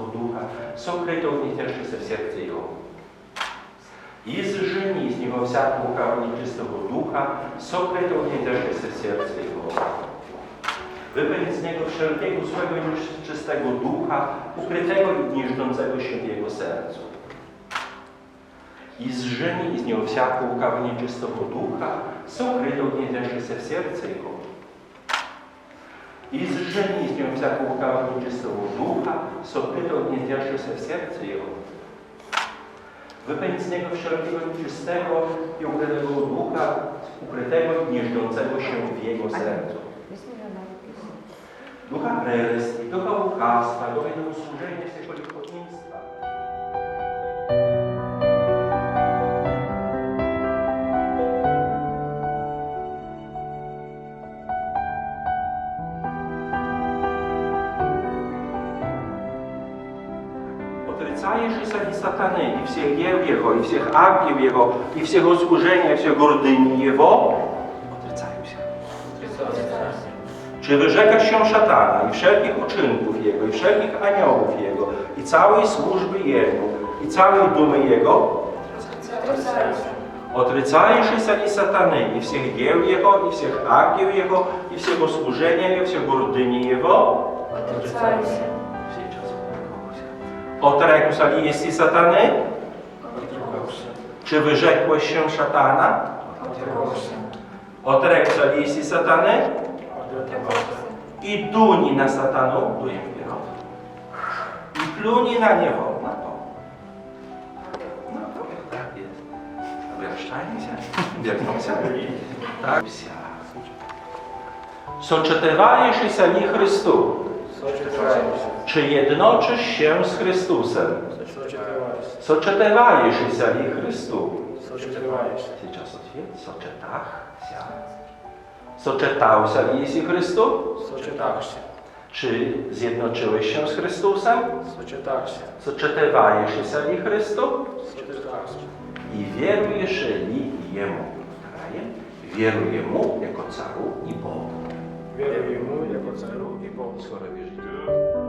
камня чистого духа, сокрито вмістящеся в серце його. І зжени з нього всякого камня чистого духа, сокрито вмістящеся в серце його. Wypełnić z niego wszelkiego złego i czystego ducha, ukrytego i gnieżdżącego się w jego sercu. I zżeni z niego всякого камня czystego ducha, сокрито вмістящеся в серце його. I zżeni z nią всякого камня czystego ducha, sokryto gniezdiaszcze w serce jego. Wypędź z niego wszelkiego czystego i ukrytego ducha, ukrytego i gnieżdżącego się w jego sercu. Ducha prelestii, ducha łukawstwa, ducha służenia się polictwa. Отрицаешь и сами сатаны, и всех дел Его, и всех ангелов Его, и всего служения, и всех гордыни Его, отрицаją się. Czy wyrzekasz się szatana i wszelkich uczynków Jego, i wszelkich aniołów Jego, i całej służby Jego, i całej dumy Jego? Отрицаешь и сами сатаны, и всех дел Его, и всех ангелов Его, и всего служения, и всех гордыни Его? Сейчас Odrekł li jest satany? Czy wyrzekłeś się szatana? Odrekł li jest satany? I duni na satanu, duję wpierw. I pluni na niego. No to. No to tak jest. Się. Biegnął się. Tak. Soczytywajesz i sali Chrystu. Czy jednoczysz się z Chrystusem? Soczytywajesz i sali Chrystu. Сейчас ответ. Сочетах. ся. Soczytałся li Chrystu? Сочетався. Czy zjednoczyłeś się z Chrystusem? Сочетався. Soczytywajesz i sali Chrystu? Сочетався. I wierujesz li Jemu. Powtarzam. Wieruję Mu jako caru i Bogu. Bienvenue, il y a votre salut, et de soirée,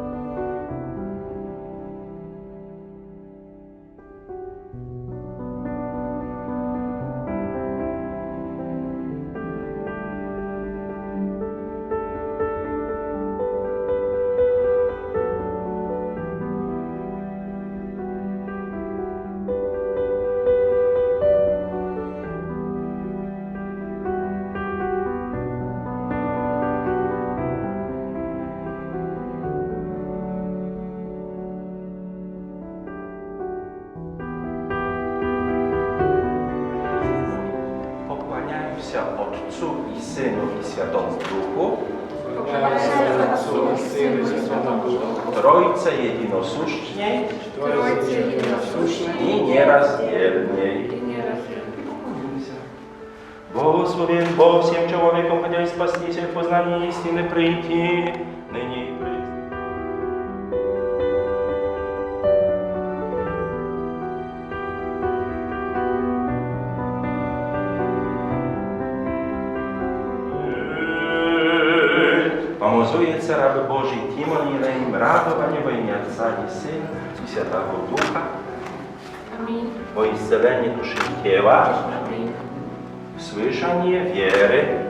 Ojcu i Synu i Świętemu Duchu, Отцу, Сину і Святому Духу. Trójce jednosłuszniej Тройці єдиносущний i nierazdzielniej. Błogosławień Bóg всем człowiekom, хотя спасти się w poznaniu istiny образується, раби Божий, тімон і Рейм, во ім'я Отца і Сина і Святого Духа. Амінь. О ісцеленні душі тіла, слышание віри,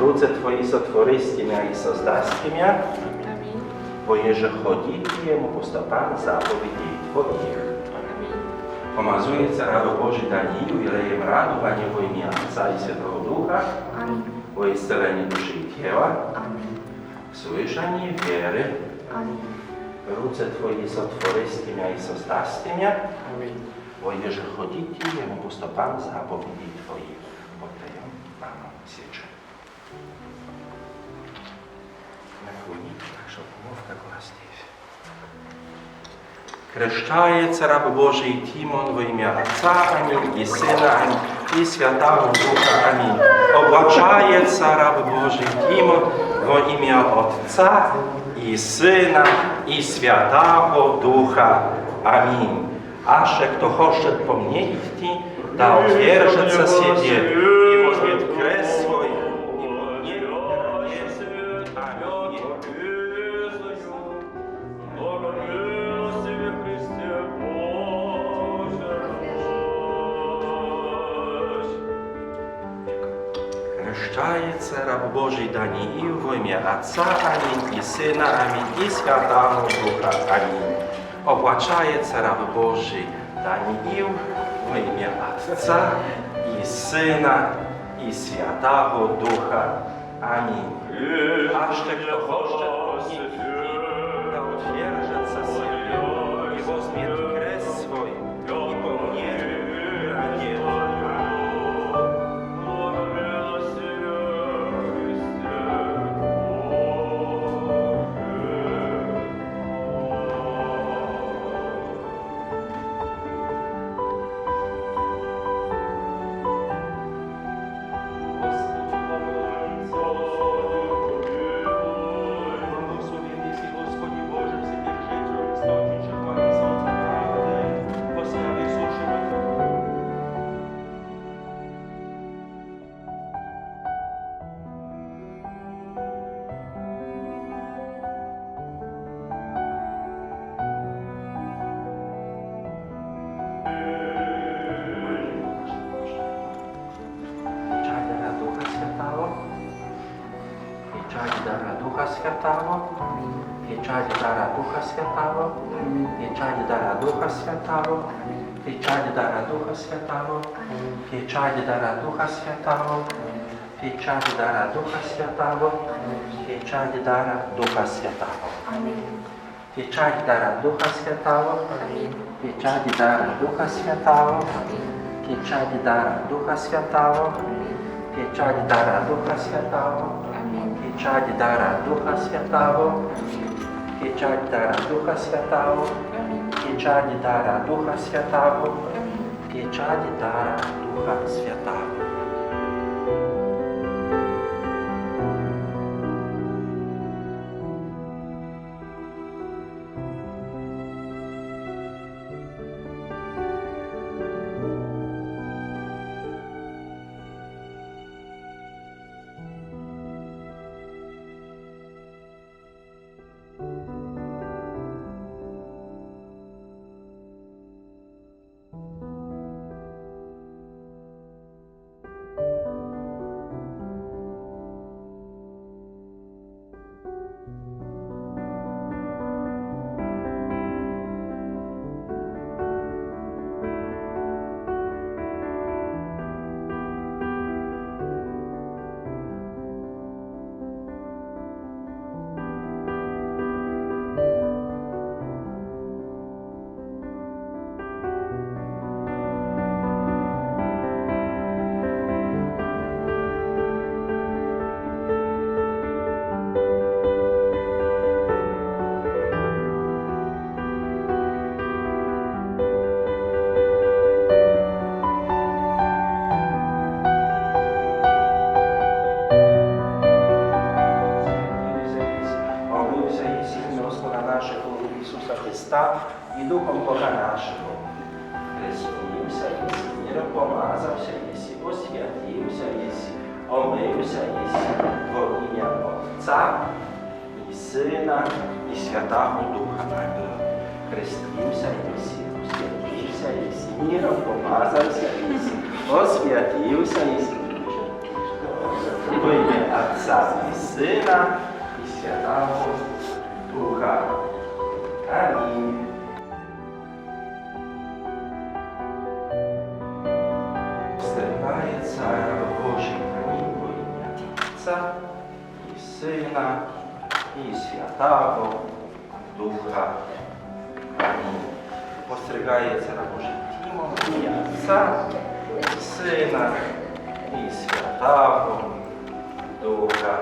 руце Твої сотворись тімя і создасть тімя, бо єже ходіть йому по стопам заповіді Твоїх. Помазується раду Божий Данію і Реєм радування во ім'я Отца і Святого Духа, Амінь. во ісцеленні душі dzieła, słyszeń i wiery. Ruce Twoje są Tworystymi i sostastymi. Wojże chodzić i jemu postopam zapowiedzi Twoich. Podają Panu sieczę. Наклонить наша помовка гластись. Крещається раб Божий Тімон во ім'я Отця, Амінь, і Сина, Амінь, і Святого Духа, Амінь. Obłaczaje rab Boży Timon w imię Ojca, i Syna, i Świętego Ducha, Amin. Aż kto chce pomnieć Ti, da otwierze Chrzczajce, Rab Boży, Dani i w imię Aca, Amin, i Syna, Amin, i Światamu, Ducha, Amin. Opłaczajce, Rab Boży, Dani i w imię Aca, i Syna, i Światamu, Ducha, Amin. Aż te, kto chodzi, to otwierdzę, co sobie, i wozmię. чаді дара Духа Святого, і чаді дара Духа Святого, і чаді дара Духа Святого, і чаді дара Духа Святого, і чаді дара Духа Святого, і чаді дара Духа Святого. І чаді дара Духа Святого, і чаді дара Духа Святого, і чаді дара Духа Святого, і чаді дара Духа Святого, і чаді дара Духа Святого, Piečatara Ducha Svatého, Piečatara Ducha Svatého, Piečatara Ducha Svatého. Христа і духом Бога нашого. Хрестився єсі, миром помазався єсі, освятився єсі, омився єсі, во ім'я Отця і Сина, і Святого Духа Навіла. Хрестився єсі, освятився єсі, міром помазався єсі, освятився єсі, во ім'я Отця і Сина, і Святого Духа Амінь. Стерігається Божий проміння Отця і Сина, і Святого Духа. Амінь. Постригається на Божим тімом і Отця, і Сина, і Святого Духа.